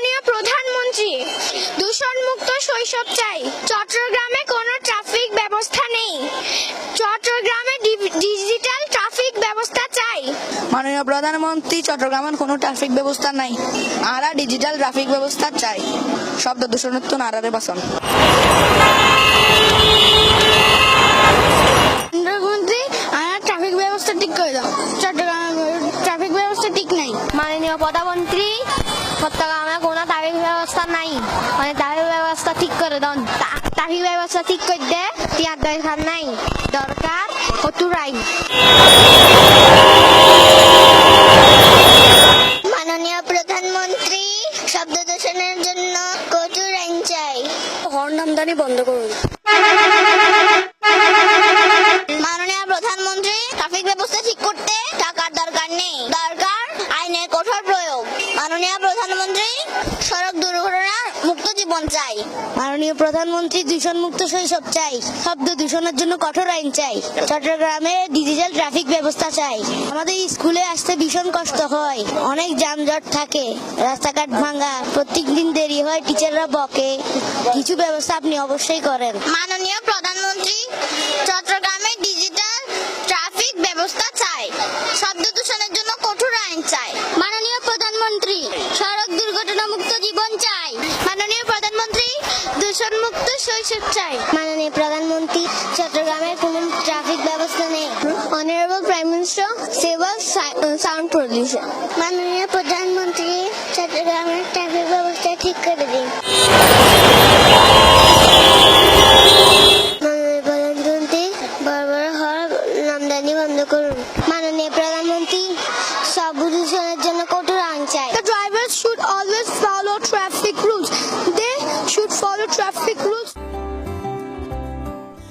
মাননীয় প্রধানমন্ত্রী দূষণমুক্ত শৈশব চাই। চট্টগ্রামে কোনো ট্রাফিক ব্যবস্থা নেই। চট্টগ্রামে ডিজিটাল ট্রাফিক ব্যবস্থা চাই। মাননীয় প্রধানমন্ত্রী চট্টগ্রামের কোনো ট্রাফিক ব্যবস্থা নাই। আরা ডিজিটাল ট্রাফিক ব্যবস্থা চাই। শব্দ দূষণত্ব নারারে বাসন। ট্রাফিক ব্যবস্থা ঠিক করে দাও। চট্টগ্রামের ট্রাফিক ব্যবস্থা ঠিক নাই। মাননীয় প্রধানমন্ত্রী চট্টগ্রামে কোনো ট্রাফিক ব্যবস্থা নাই। মানে ট্রাফিক ব্যবস্থা ঠিক করে দেন ট্রাফিক ব্যবস্থা ঠিক করে দে টিয়ার দরকার নাই। দরকার আইন। মাননীয় প্রধানমন্ত্রী শব্দ দূষণের জন্য কঠোর আইন চাই। হর্ন আমদানি বন্ধ করুন মাননীয় প্রধানমন্ত্রী ট্রাফিক ব্যবস্থা ঠিক করতে টাকার দরকার নেই দরকার আইনের কঠোর প্রয়োগ মাননীয় প্রধানমন্ত্রী, সড়ক দুর্ঘটনা মুক্ত জীবন চাই। মাননীয় প্রধানমন্ত্রী দূষণ মুক্ত শৈশব চাই। শব্দ দূষণের জন্য কঠোর আইন চাই। চট্টগ্রামে ডিজিটাল ট্রাফিক ব্যবস্থা চাই। আমাদের স্কুলে আসতে ভীষণ কষ্ট হয়। অনেক যানজট থাকে। রাস্তাঘাট ভাঙা প্রত্যেক দিন দেরি হয়, টিচাররা বকে। কিছু ব্যবস্থা আপনি অবশ্যই করেন। মাননীয় প্রধানমন্ত্রী চট্টগ্রামে ডিজিটাল ট্রাফিক ব্যবস্থা চাই শব্দ দূষণের জন্য কঠোর আইন চাই মাননীয় প্রধানমন্ত্রী সড়ক দুর্ঘটনা মুক্ত জীবন চাই। মাননীয় প্রধানমন্ত্রী দূষণ মুক্ত শৈশব চাই। মাননীয় প্রধানমন্ত্রী, চট্টগ্রামের কোনো ট্রাফিক ব্যবস্থা নেই। Honourable prime minister several sound pollution মাননীয় প্রধানমন্ত্রী, চট্টগ্রামের ট্রাফিক ব্যবস্থা ঠিক করে দিন।